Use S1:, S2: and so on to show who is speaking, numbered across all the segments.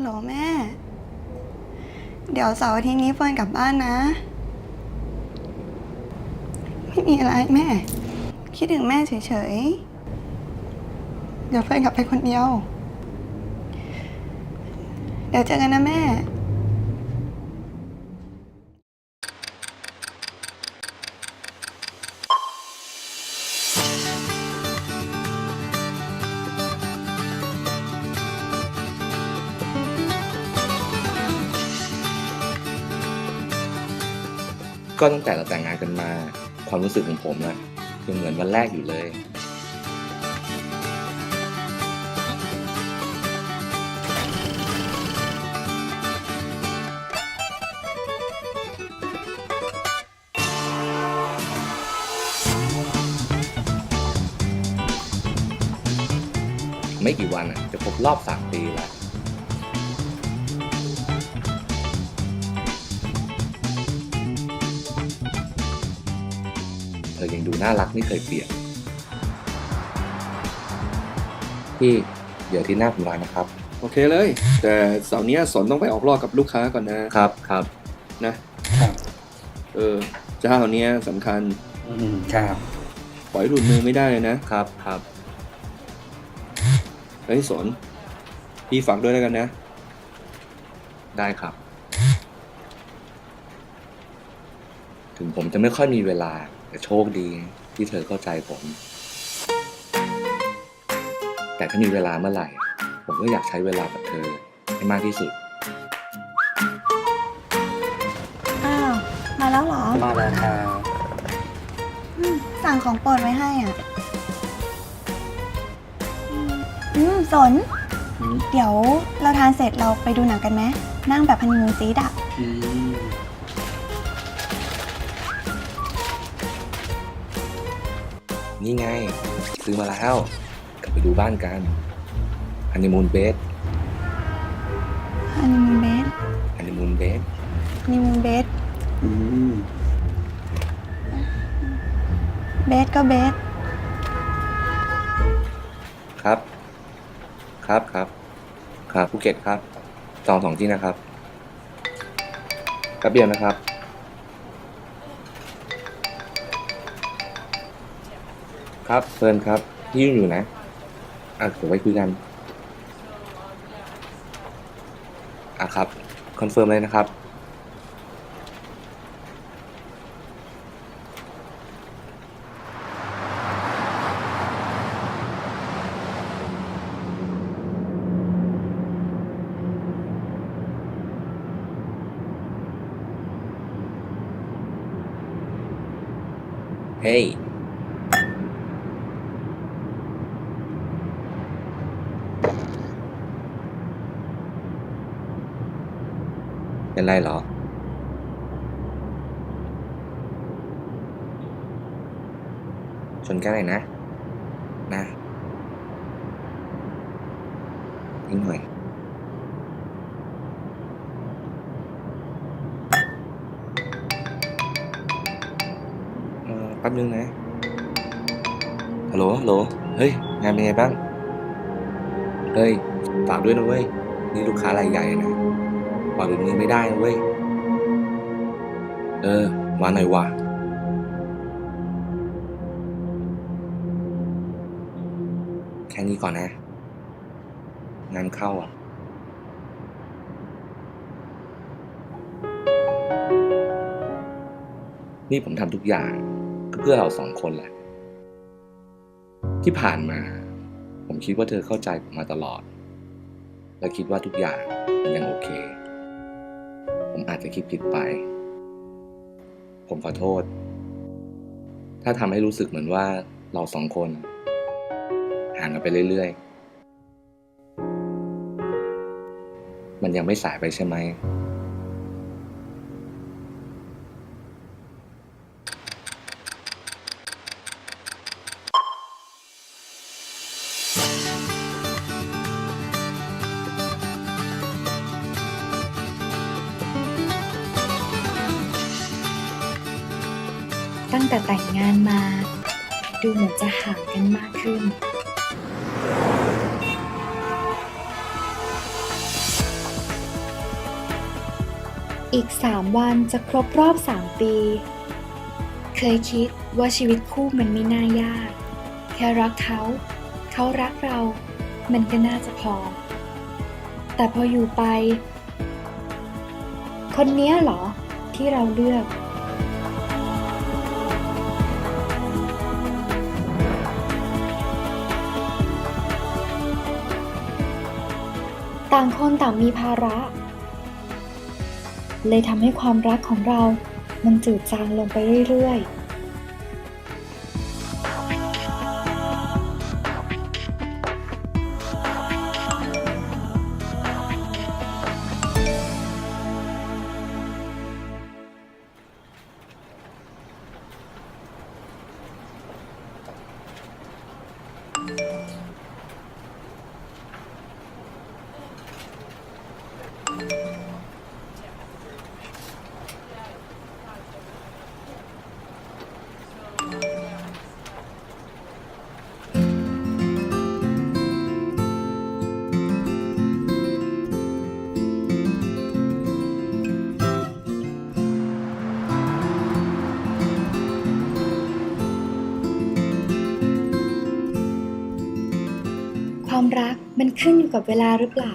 S1: ฮัลโหลแม่ เดี๋ยวเสาร์อาทิตย์นี้เฟิร์นกลับบ้านนะ ไม่มีอะไรแม่ คิดถึงแม่เฉยๆ เดี๋ยวเฟิร์นกลับไปคนเดียว เดี๋ยวเจอกันนะแม่
S2: ก็ตั้งแต่เราแต่งงานกันมา ความรู้สึกของผมนะยังเหมือนวันแรกอยู่เลย ไม่กี่วันอะจะครบรอบสามปีแล้ว อยังดูน่ารักไม่เคยเปลี่ยนพี่เดี๋ยวที่หน้าผมลานะครับ
S3: โอเคเลย แต่เสาร์เนี้ยสนต้องไปออกรอบกับลูกค้าก่อนนะครับ
S2: ครับ
S3: นะครับเออเจ้าเนี้ยสำคัญ
S4: อืมครับ
S3: ปล่อยหลุดมือไม่ได้เลยนะครับ
S2: ครับ
S3: เฮ้ยสนพี่ฝากด้วยแล้วกันนะ
S2: ได้ครับ ถึงผมจะไม่ค่อยมีเวลา แต่โชคดีที่เธอเข้าใจผม แต่ถ้ามีเวลาเมื่อไหร่ ผมก็อยากใช้เวลากับเธอให้มากที่สุด
S1: อ้าว มาแล้วเหรอ
S4: มาแล้วครับ
S1: อืมสั่งของโปรดไว้ให้อะ อืมอืมสน
S4: อืม
S1: เดี๋ยวเราทานเสร็จเราไปดูหนังกันไหมนั่งแบบฮันนีมูนซีดอะ
S4: อืม
S2: นี่ไง ซื้อมาแล้ว กลับไปดูบ้านกันฮันนีมูนเบส
S1: ฮันนีมูนเบส
S2: ฮันนีมูนเบส
S1: ฮันนีมูนเบส
S4: อืม
S1: เบสก็เบส
S2: ครับ ครับครับครับภูเก็ตครับจองสองที่นะครับแป๊บเดียวนะครับ ครับเฟิร์นครับที่ยังอยู่นะอะเดี๋ยวไว้คุยกันอะครับคอนเฟิร์มเลยนะครับเฮ้ย เป็นไรเหรอ ชนกันหน่อยนะ นะนิดหน่อยแป๊บนึงนะ ฮัลโหล ฮัลโหล เฮ้ย งานเป็นไงบ้าง เฮ้ย ฝากด้วยนะเว้ย นี่ลูกค้ารายใหญ่นะ ปล่อยแบบนี้ไม่ได้เว้ย เออ มาหน่อยวะแค่นี้ก่อนนะ งานเข้าอะนี่ผมทำทุกอย่างก็เพื่อเราสองคนแหละ ที่ผ่านมา ผมคิดว่าเธอเข้าใจผมมาตลอด และคิดว่าทุกอย่างมันยังโอเค ผมอาจจะคิดผิดไป ผมขอโทษ ถ้าทำให้รู้สึกเหมือนว่าเราสองคน ห่างกันไปเรื่อยๆ มันยังไม่สายไปใช่ไหม
S5: แต่แต่งงานมา ดูเหมือนจะห่างกันมากขึ้น อีกสามวันจะครบรอบสามปี เคยคิดว่าชีวิตคู่มันไม่น่ายาก แค่รักเขา เขารักเรา มันก็น่าจะพอ แต่พออยู่ไป คนเนี้ยเหรอที่เราเลือก ต่างคนต่างมีภาระ เลยทำให้ความรักของเรา มันจืดจางลงไปเรื่อยๆ มันขึ้นอยู่กับเวลาหรือเปล่า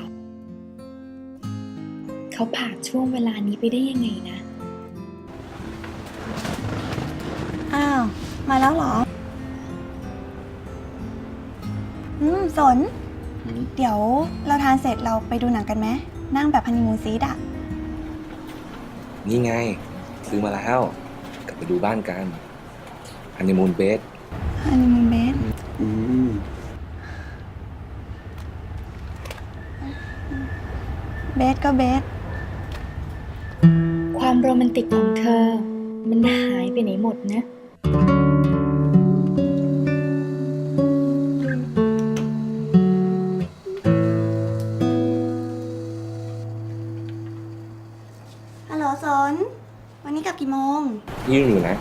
S5: เขาผ่านช่วงเวลานี้ไปได้ยังไงนะ
S1: อ้าว มาแล้วเหรอ อืม สน
S4: อืม
S1: เดี๋ยวเราทานเสร็จเราไปดูหนังกันไหม นั่งแบบฮันนีมูนซีดอะ
S2: นี่ไง ซื้อมาแล้ว กลับไปดูบ้านกันฮันนีมูนเบส
S1: ฮันนีมูนเบส
S4: อืม
S1: เบสก็เบส
S5: ความโรแมนติกของเธอ มันหายไปไหนหมดนะ
S1: ฮัลโหลสน วันนี้กลับกี่โมง
S2: ยื่นอยู่นะ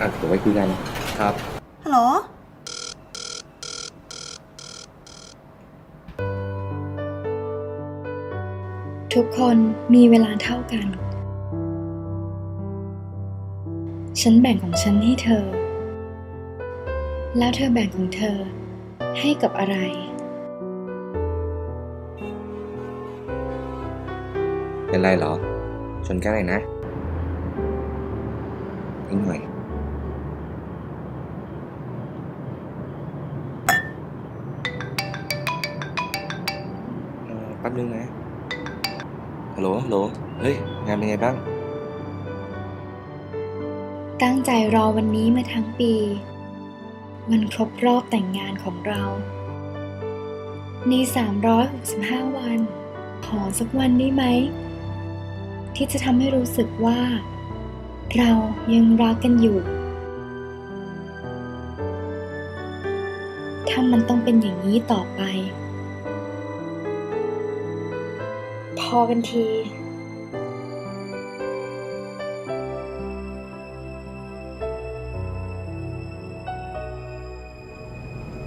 S2: อะเดี๋ยวไว้คุยกัน ครับ
S5: ทุกคนมีเวลาเท่ากัน ฉันแบ่งของฉันให้เธอ แล้วเธอแบ่งของเธอให้กับอะไร
S2: เป็นไรเหรอ ชนแก้วหน่อยนะนิดหน่อยแป๊บนึงนะ ฮัลโหลฮัลโหลเฮ้ย งานเป็นไงบ้าง
S5: ตั้งใจรอวันนี้มาทั้งปี วันครบรอบแต่งงานของเรา ใน 365 วัน ขอสักวันได้ไหม ที่จะทำให้รู้สึกว่า เรายังรักกันอยู่ ถ้ามันต้องเป็นอย่างนี้ต่อไป อกันที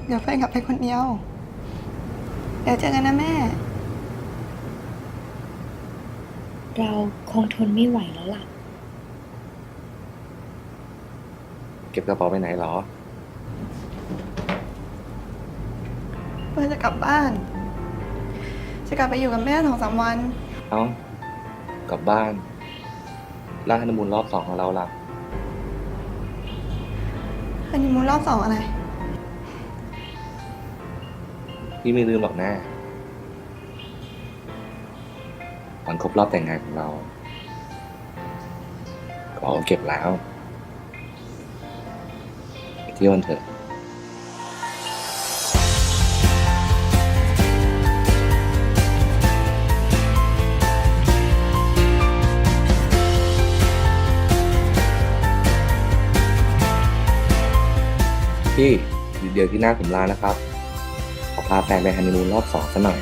S1: เดี๋ยวเฟิร์นกลับไปคนเดียว เดี๋ยวเจอกันนะแม่
S5: เราคงทนไม่ไหวแล้วล่ะ
S2: เก็บกระเป๋าไปไหนเหรอ
S1: เฟิร์นจะกลับบ้าน จะกลับไปอยู่กับแม่สองสามวัน
S2: เอ้ากลับบ้านล่าฮันนีมูนรอบสองของเราล่ะ
S1: ฮันนีมูนรอบสองอะไร
S2: พี่ไม่ลืมหรอกแน่วันครบรอบแต่งงานของเรากระเป๋าเก็บแล้วไปเที่ยวกันเถอะ พี่เดี๋ยวที่หน้าผมลานะครับ ขอพาแฟนไปฮันนีมูนรอบสองซะหน่อย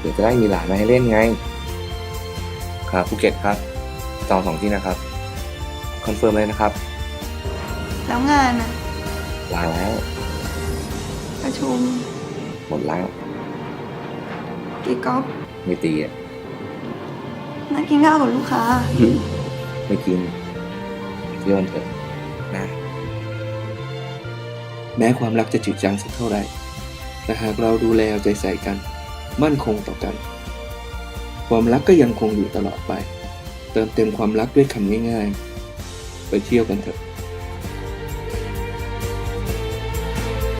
S2: เดี๋ยวจะได้มีหลานมาให้เล่นไง ครับภูเก็ตครับ จองสองที่นะครับ คอนเฟิร์มเลยนะครับ
S1: แล้วงานอะ
S2: ลาแล้ว
S1: ประชุม
S2: หมดแล้ว
S1: กี่ก๊อฟ
S2: ไม่ตีอะ
S1: นัดกินข้าวกับลูกค้า
S2: ไม่กินเที่ยวกันเถอะนะ
S3: แม้ความรักจะจืดจางสักเท่าไหร่แต่หากเราดูแลเอาใจใส่กัน มั่นคงต่อกัน ความรักก็ยังคงอยู่ตลอดไป เติมเต็มความรักด้วยคำง่ายๆ ไปเที่ยวกันเถอะ